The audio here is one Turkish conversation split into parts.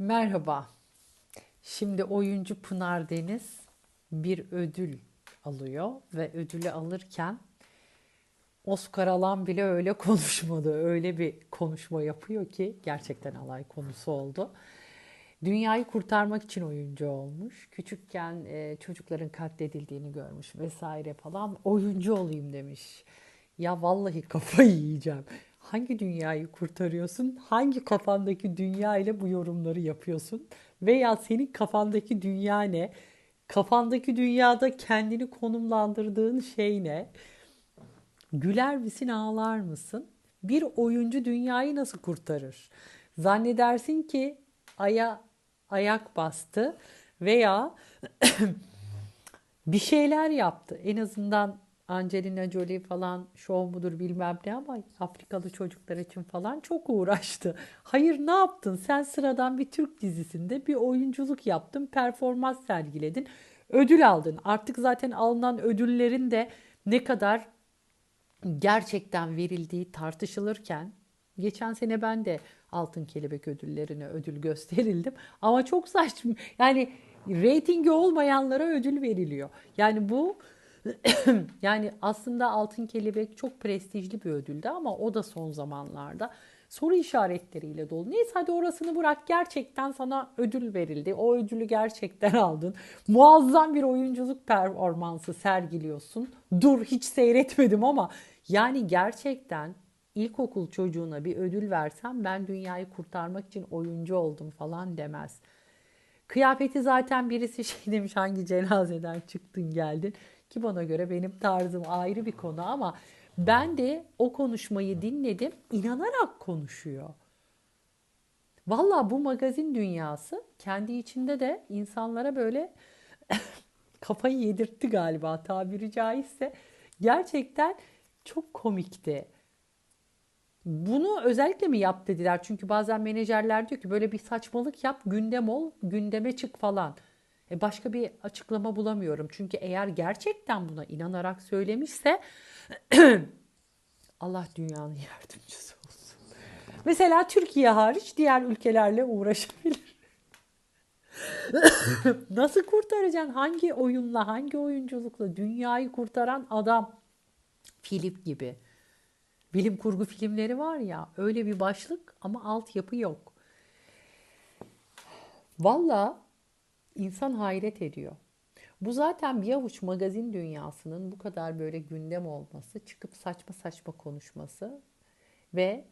Merhaba. Şimdi oyuncu Pınar Deniz bir ödül alıyor ve ödülü alırken Oscar alan bile öyle konuşmadı. Öyle bir konuşma yapıyor ki gerçekten alay konusu oldu. Dünyayı kurtarmak için oyuncu olmuş. Küçükken e, çocukların katledildiğini görmüş vesaire falan. Oyuncu olayım demiş. Ya vallahi kafayı yiyeceğim. Hangi dünyayı kurtarıyorsun? Hangi kafandaki dünya ile bu yorumları yapıyorsun? Veya senin kafandaki dünya ne? Kafandaki dünyada kendini konumlandırdığın şey ne? Güler misin, ağlar mısın? Bir oyuncu dünyayı nasıl kurtarır? Zannedersin ki aya ayak bastı veya bir şeyler yaptı. En azından Angelina Jolie falan şov mudur bilmem ne ama Afrikalı çocuklar için falan çok uğraştı. Hayır ne yaptın? Sen sıradan bir Türk dizisinde bir oyunculuk yaptın, performans sergiledin, ödül aldın. Artık zaten alınan ödüllerin de ne kadar gerçekten verildiği tartışılırken geçen sene ben de Altın Kelebek ödüllerine ödül gösterildim. Ama çok saçma. Yani reytingi olmayanlara ödül veriliyor. Yani bu yani aslında Altın Kelebek çok prestijli bir ödüldü ama o da son zamanlarda soru işaretleriyle dolu. Neyse hadi orasını bırak gerçekten sana ödül verildi. O ödülü gerçekten aldın. Muazzam bir oyunculuk performansı sergiliyorsun. Dur hiç seyretmedim ama yani gerçekten ilkokul çocuğuna bir ödül versem ben dünyayı kurtarmak için oyuncu oldum falan demez. Kıyafeti zaten birisi şey demiş hangi cenazeden çıktın geldin. Ki bana göre benim tarzım ayrı bir konu ama ben de o konuşmayı dinledim. inanarak konuşuyor. Valla bu magazin dünyası kendi içinde de insanlara böyle kafayı yedirtti galiba tabiri caizse. Gerçekten çok komikti. Bunu özellikle mi yap dediler? Çünkü bazen menajerler diyor ki böyle bir saçmalık yap, gündem ol, gündeme çık falan. E başka bir açıklama bulamıyorum. Çünkü eğer gerçekten buna inanarak söylemişse Allah dünyanın yardımcısı olsun. Mesela Türkiye hariç diğer ülkelerle uğraşabilir. Nasıl kurtaracaksın? Hangi oyunla, hangi oyunculukla dünyayı kurtaran adam? Filip gibi. Bilim kurgu filmleri var ya öyle bir başlık ama altyapı yok. Valla insan hayret ediyor. Bu zaten bir avuç magazin dünyasının bu kadar böyle gündem olması, çıkıp saçma saçma konuşması ve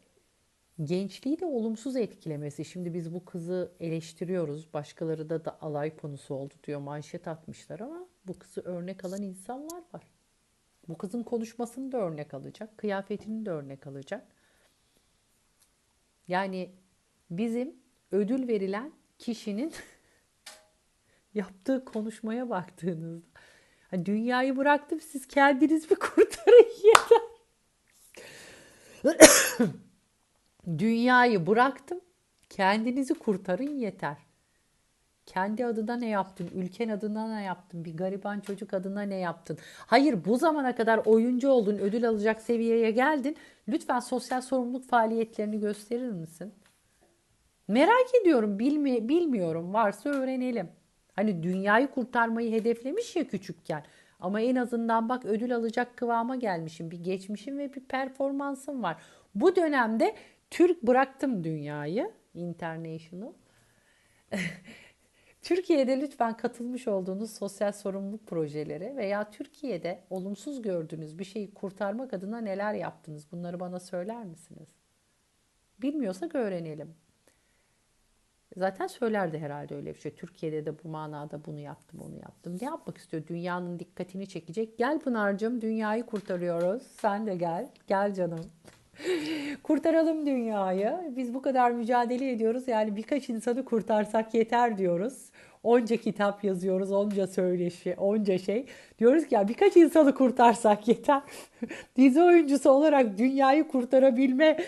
gençliği de olumsuz etkilemesi. Şimdi biz bu kızı eleştiriyoruz. Başkaları da, da alay konusu oldu diyor manşet atmışlar ama bu kızı örnek alan insanlar var. Bu kızın konuşmasını da örnek alacak, kıyafetini de örnek alacak. Yani bizim ödül verilen kişinin yaptığı konuşmaya baktığınızda hani dünyayı bıraktım siz kendiniz bir kurtarın yeter. dünyayı bıraktım kendinizi kurtarın yeter. Kendi adına ne yaptın? Ülken adına ne yaptın? Bir gariban çocuk adına ne yaptın? Hayır bu zamana kadar oyuncu oldun, ödül alacak seviyeye geldin. Lütfen sosyal sorumluluk faaliyetlerini gösterir misin? Merak ediyorum, bilmi bilmiyorum. Varsa öğrenelim. Hani dünyayı kurtarmayı hedeflemiş ya küçükken. Ama en azından bak ödül alacak kıvama gelmişim. Bir geçmişim ve bir performansım var. Bu dönemde Türk bıraktım dünyayı. International. Türkiye'de lütfen katılmış olduğunuz sosyal sorumluluk projeleri veya Türkiye'de olumsuz gördüğünüz bir şeyi kurtarmak adına neler yaptınız? Bunları bana söyler misiniz? Bilmiyorsak öğrenelim. Zaten söylerdi herhalde öyle bir şey. Türkiye'de de bu manada bunu yaptım, onu yaptım. Ne yapmak istiyor? Dünyanın dikkatini çekecek. Gel Pınar'cığım dünyayı kurtarıyoruz. Sen de gel. Gel canım. Kurtaralım dünyayı. Biz bu kadar mücadele ediyoruz. Yani birkaç insanı kurtarsak yeter diyoruz. Onca kitap yazıyoruz, onca söyleşi, onca şey. Diyoruz ki ya birkaç insanı kurtarsak yeter. Dizi oyuncusu olarak dünyayı kurtarabilme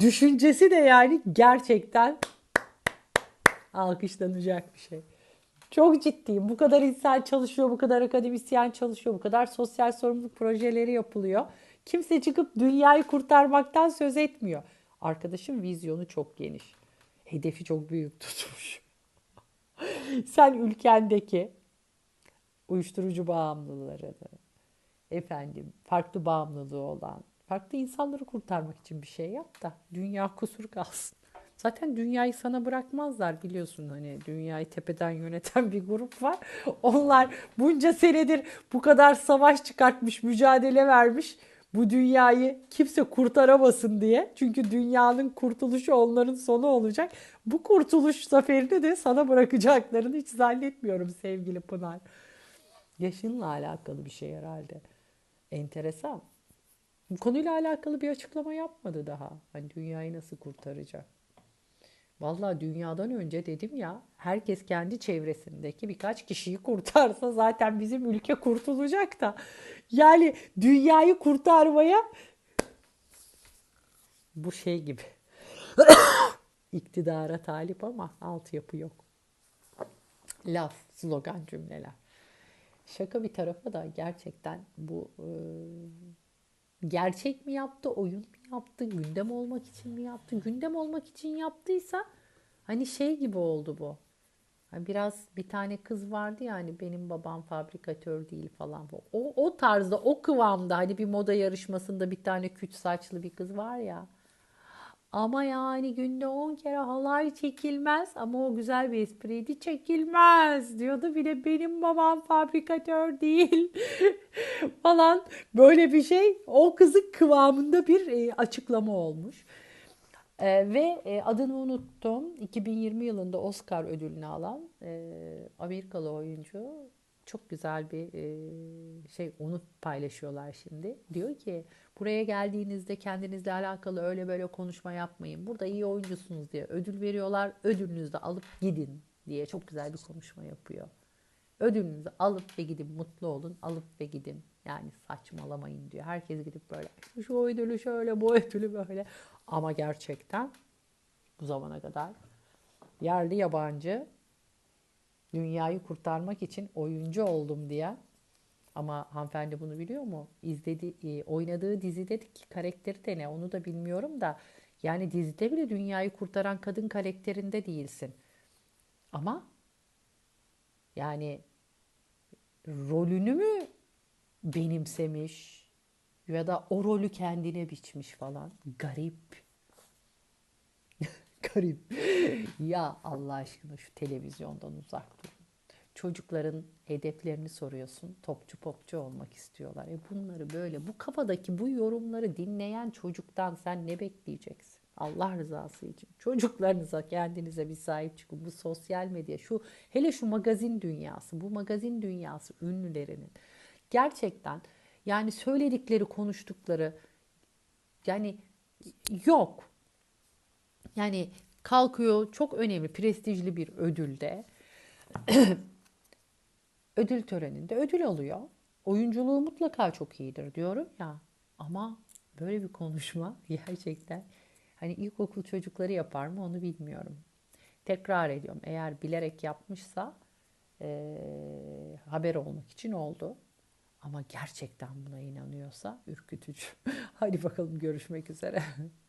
düşüncesi de yani gerçekten alkışlanacak bir şey. Çok ciddiyim. Bu kadar insan çalışıyor, bu kadar akademisyen çalışıyor, bu kadar sosyal sorumluluk projeleri yapılıyor. Kimse çıkıp dünyayı kurtarmaktan söz etmiyor. Arkadaşım vizyonu çok geniş. Hedefi çok büyük tutmuş. Sen ülkendeki uyuşturucu bağımlılarını, efendim farklı bağımlılığı olan, farklı insanları kurtarmak için bir şey yap da dünya kusur kalsın. Zaten dünyayı sana bırakmazlar biliyorsun hani dünyayı tepeden yöneten bir grup var. Onlar bunca senedir bu kadar savaş çıkartmış, mücadele vermiş bu dünyayı kimse kurtaramasın diye. Çünkü dünyanın kurtuluşu onların sonu olacak. Bu kurtuluş zaferini de sana bırakacaklarını hiç zannetmiyorum sevgili Pınar. Yaşınla alakalı bir şey herhalde. Enteresan. Bu konuyla alakalı bir açıklama yapmadı daha. Hani dünyayı nasıl kurtaracak? Vallahi dünyadan önce dedim ya herkes kendi çevresindeki birkaç kişiyi kurtarsa zaten bizim ülke kurtulacak da. Yani dünyayı kurtarmaya bu şey gibi iktidara talip ama altyapı yok. Laf, slogan cümleler. Şaka bir tarafa da gerçekten bu e, gerçek mi yaptı, oyun mu yaptı, gündem olmak için mi yaptı? Gündem olmak için yaptıysa hani şey gibi oldu bu. Hani biraz bir tane kız vardı ya hani benim babam fabrikatör değil falan. O, o tarzda, o kıvamda hani bir moda yarışmasında bir tane küç saçlı bir kız var ya. Ama yani günde 10 kere halay çekilmez ama o güzel bir espriydi çekilmez diyordu. bile benim babam fabrikatör değil falan böyle bir şey o kızın kıvamında bir e, açıklama olmuş. E, ve e, adını unuttum 2020 yılında Oscar ödülünü alan e, Amerikalı oyuncu çok güzel bir e, şey onu paylaşıyorlar şimdi. Diyor ki buraya geldiğinizde kendinizle alakalı öyle böyle konuşma yapmayın. Burada iyi oyuncusunuz diye ödül veriyorlar. Ödülünüzü de alıp gidin diye çok güzel bir konuşma yapıyor. Ödülünüzü alıp ve gidin mutlu olun alıp ve gidin. Yani saçmalamayın diyor. Herkes gidip böyle şu ödülü şöyle bu ödülü böyle. Ama gerçekten bu zamana kadar yerli yabancı dünyayı kurtarmak için oyuncu oldum diye. Ama hanımefendi bunu biliyor mu? İzledi, e, oynadığı dizideki karakteri de ne onu da bilmiyorum da. Yani dizide bile dünyayı kurtaran kadın karakterinde değilsin. Ama yani rolünü mü benimsemiş ya da o rolü kendine biçmiş falan. Garip. Garip. ya Allah aşkına şu televizyondan uzak durun. Çocukların hedeflerini soruyorsun. Topçu popçu olmak istiyorlar. E bunları böyle bu kafadaki bu yorumları dinleyen çocuktan sen ne bekleyeceksin? Allah rızası için. Çocuklarınıza kendinize bir sahip çıkın. Bu sosyal medya, şu hele şu magazin dünyası, bu magazin dünyası ünlülerinin gerçekten yani söyledikleri, konuştukları yani yok. Yani kalkıyor çok önemli, prestijli bir ödülde ödül töreninde ödül alıyor. Oyunculuğu mutlaka çok iyidir diyorum ya. Ama böyle bir konuşma gerçekten hani ilkokul çocukları yapar mı onu bilmiyorum. Tekrar ediyorum eğer bilerek yapmışsa e, haber olmak için oldu. Ama gerçekten buna inanıyorsa ürkütücü. Hadi bakalım görüşmek üzere.